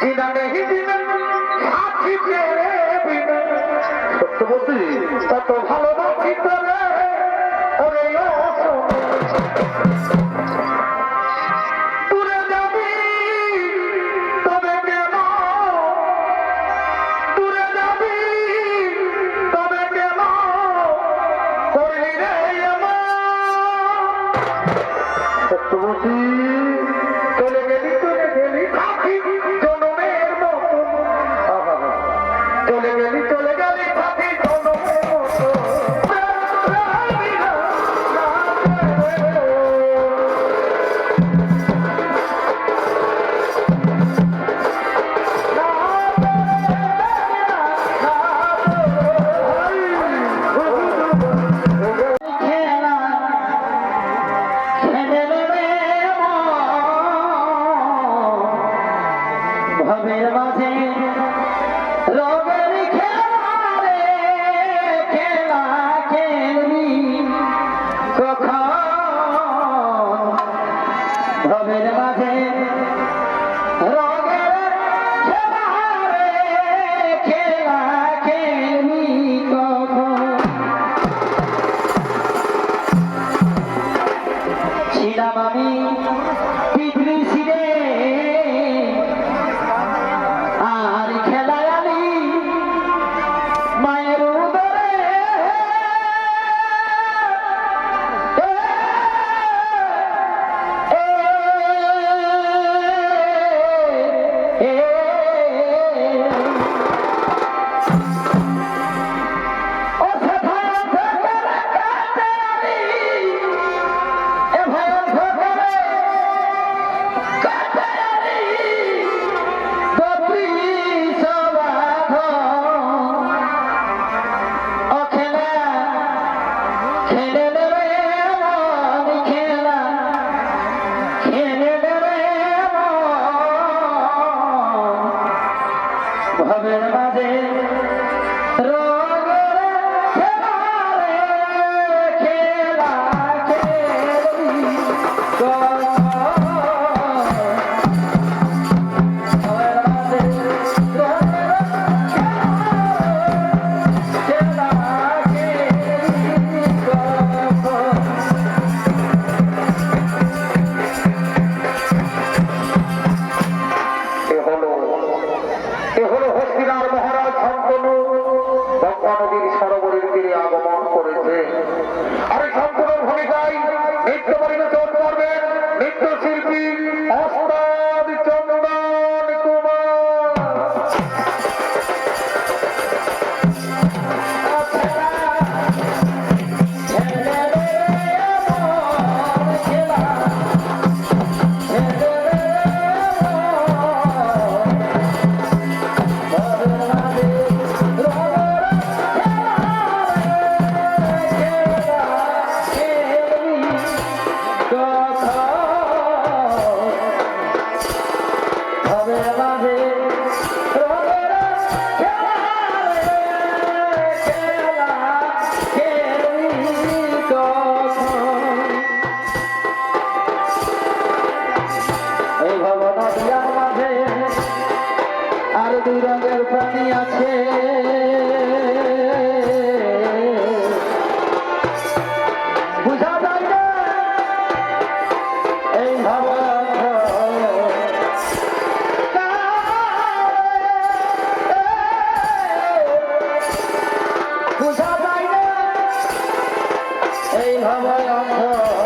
বিনা নেহি বিনা সাথী প্রেমে বিনা সত্য বলছি? তত ভালোবাসি তোরে। আমার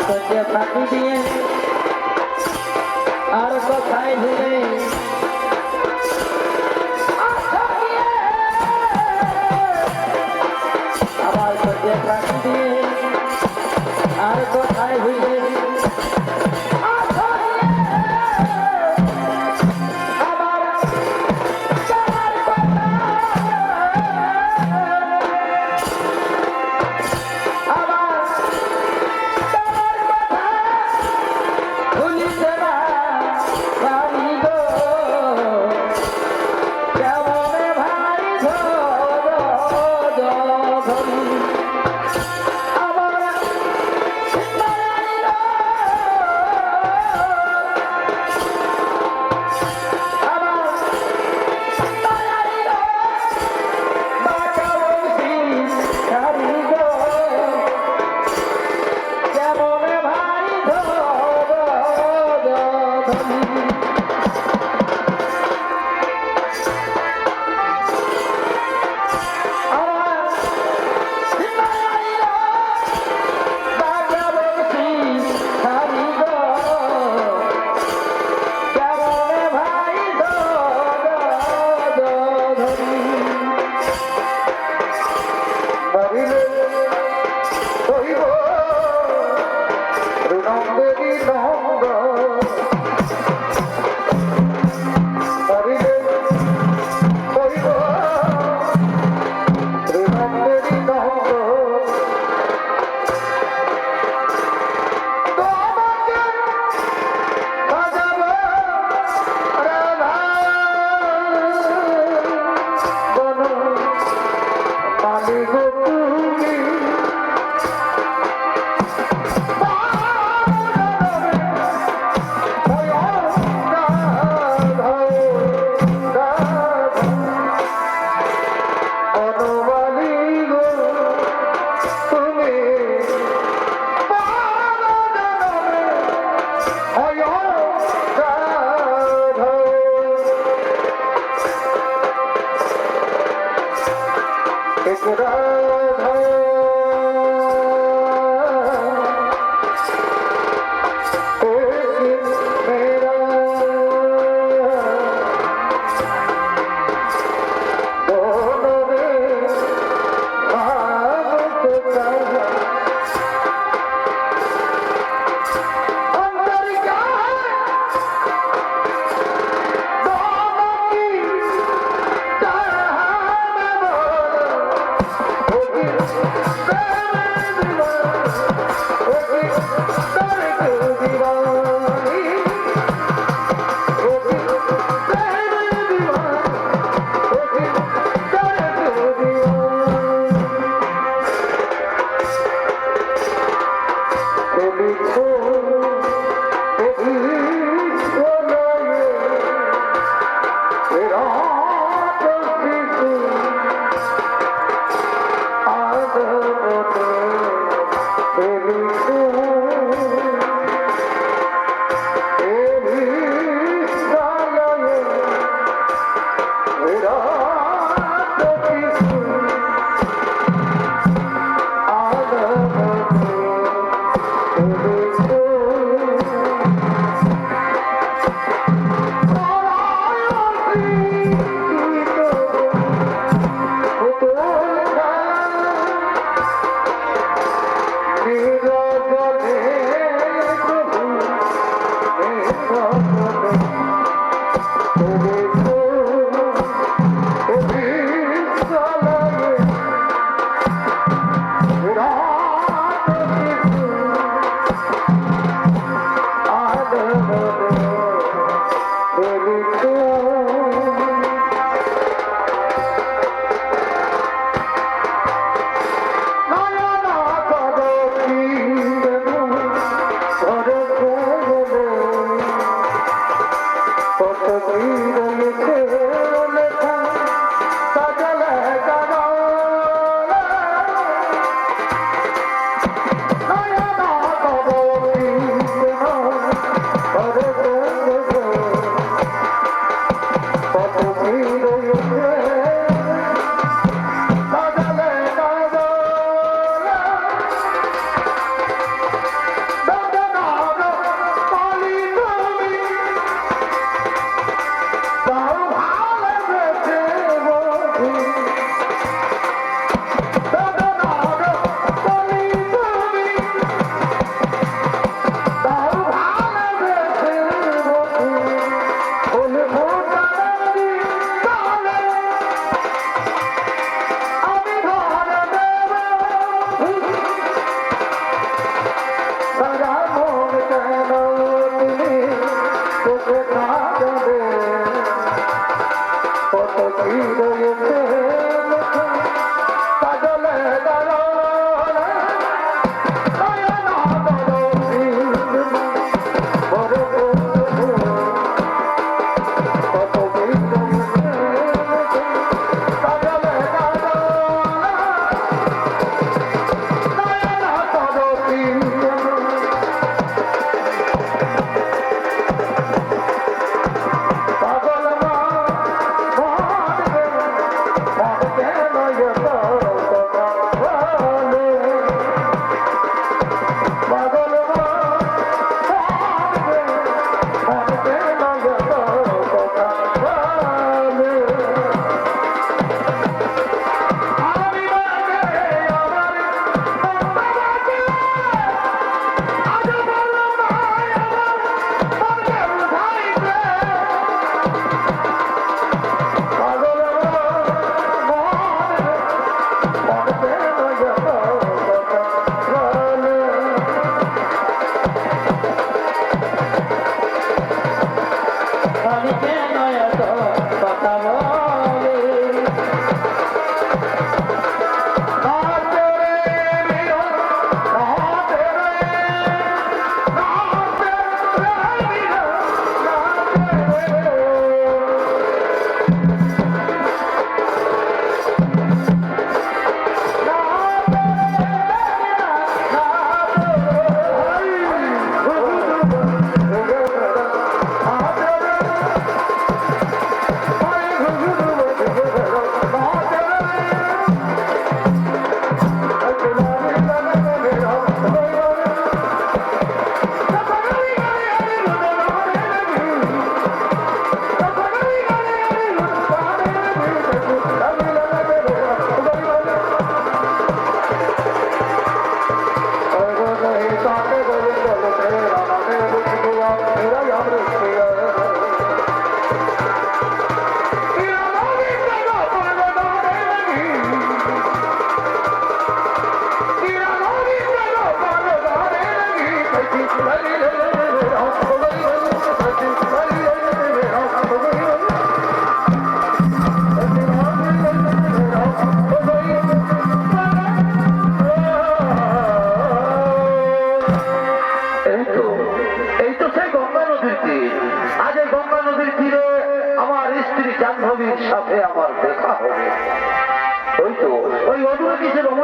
সঙ্গে ফাঁকি দিয়ে আর কোথায় ঘুরে দয়া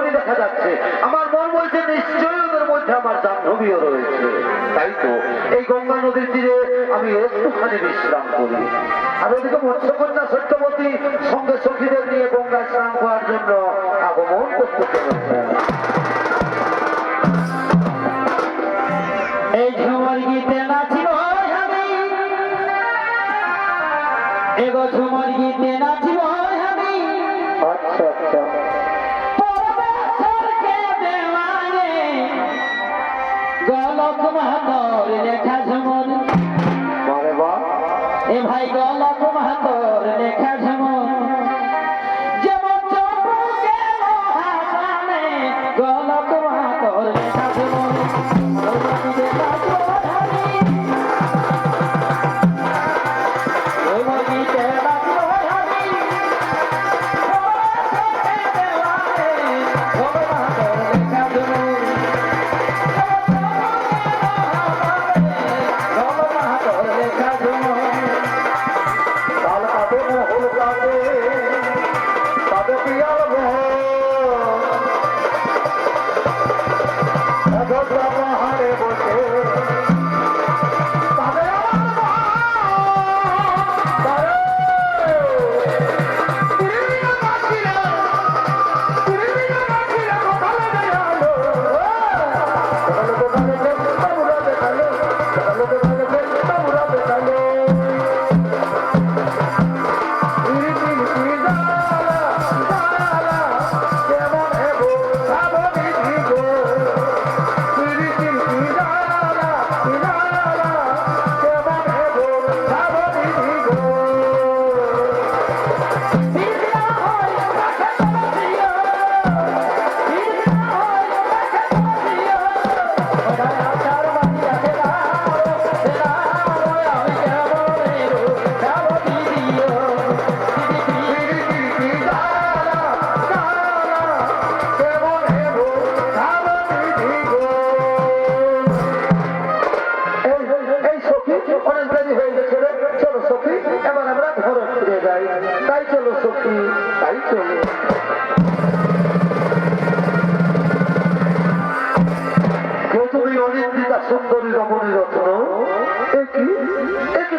কিছু দেখা যাচ্ছে। আমার মন বলছে, নিশ্চয়ই ওদের মধ্যে আমার জাহ্নবীও রয়েছে। তাই তো, এই গঙ্গা নদীর তীরে আমি একটুখানি বিশ্রাম করি। আর ওদিকে মৎস্যকন্যা সত্যবতী সঙ্গে সখীদের নিয়ে গঙ্গায় স্নান করার জন্য আগমন করতে চলেছে। এই এগো ঝুমর গীতে নাচিব আমরা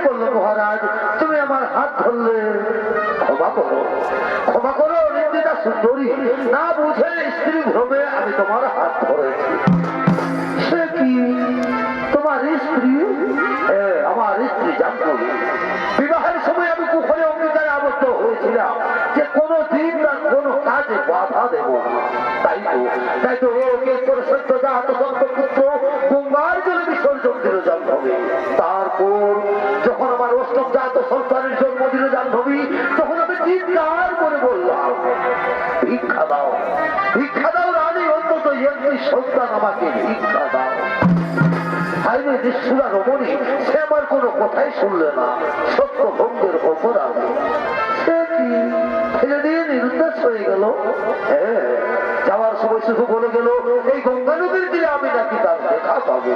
করল মহারাজ? তুমি আমার হাত ধরলে। ক্ষমা করো। ক্ষমা করো অনিন্দিতা সুন্দরী। না বুঝে স্ত্রী ভ্রমে আমি তোমার হাত ধরেছি। সে কি? তোমার স্ত্রী? আমার স্ত্রী জানতো বিবাহের সময় আমি কুখরে অঙ্গীকারে আবদ্ধ হয়েছিলাম। যে কোনো দিন না কোনো কাজে বাধা দেব তাই তো তাই তো ওকে সত্য জাত সত্য পুত্র গঙ্গার জলে বিসর্জন দিল জাহ্নবী তারপর যখন আমার অষ্টম জাত সন্তানের জন্ম দিল তখন আমি চিৎকার করে বললাম, ভিক্ষা দাও ভিক্ষা দাও রানী, অন্তত সন্তান আমাকে ভিক্ষা দাও। সে আমার কোনো কথাই শুনলে না, সত্য ভঙ্গের অপরাধ। সে যাওয়ার সময় শুধু বলে গেল, এই গঙ্গা নদীর তীরে আমি নাকি তার দেখা পাবো।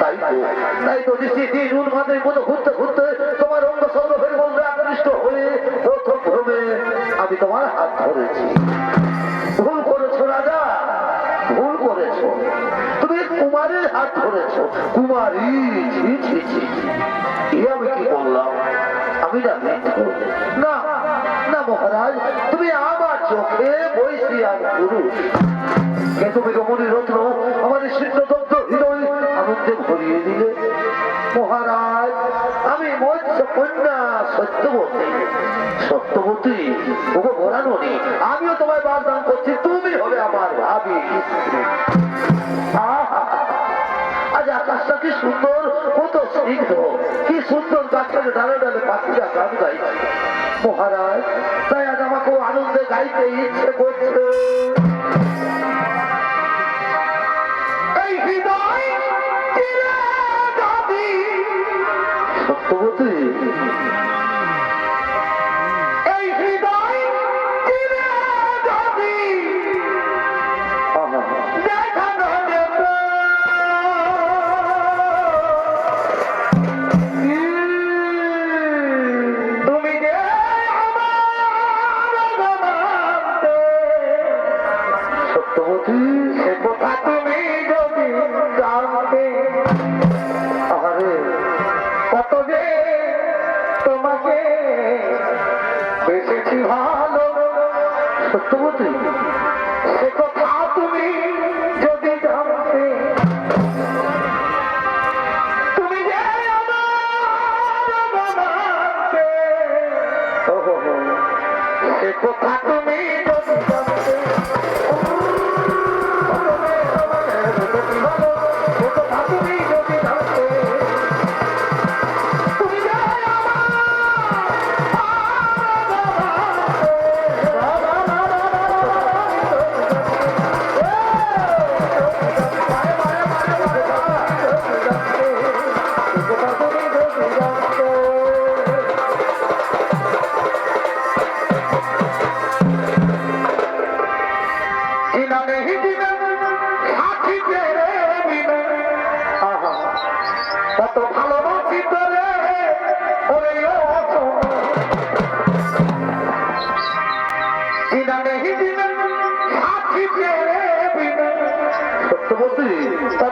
তাই তো তাই তো দিন উন্মাদের মতো ঘুরতে ঘুরতে তোমার অঙ্গ সৌরভের মধ্যে আকৃষ্ট হয়ে প্রথম ভ্রমে আমি তোমার হাত ধরেছি। ভুল করেছ ভুল করেছ। তুমি কুমারের হাত ধরেছো। কুমারী, ছি। আমি কি বললাম? আমি না মহারাজ তুমি আমার চোখে বৈশী আর কে তুমি রমণী রত্ন, আমাদের সিদ্ধদত্ত হৃদয় আনন্দে ভরিয়ে দিলে মহারাজ, আমি মৎস্য কন্যা সত্যবতী সত্যবতী, ওগো ঘোরানোনি আমিও তোমায় বারদান করছি, তুমি হবে আমার ভাবি। আহা! আজ আকাশটা কি সুন্দর, কত স্নিগ্ধ। কি সুন্দর গাছটাকে ডালে ডালে পাখিরা গান গাই মহারাজ, তাই আজ আমাকে আনন্দে গাইতে ইচ্ছে করছে। সত্যবতী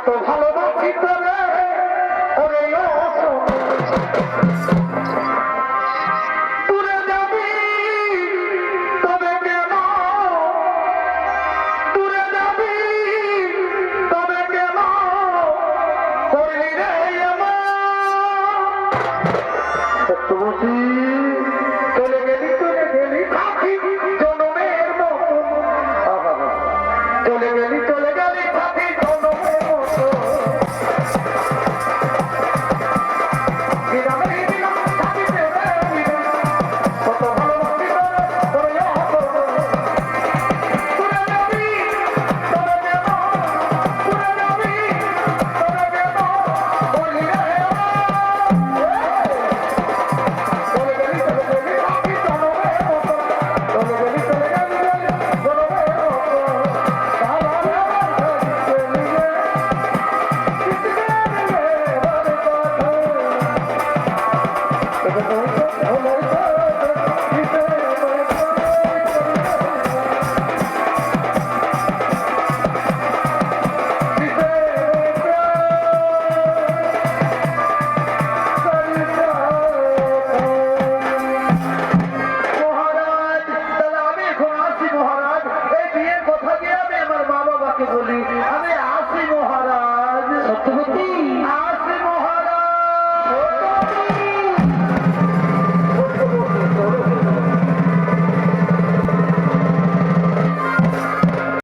এত ভালোবাসি তোরে, ওরে দূরে যাবি, তবে কেন? দূরে যাবি, তবে কেন? করলি রে আমার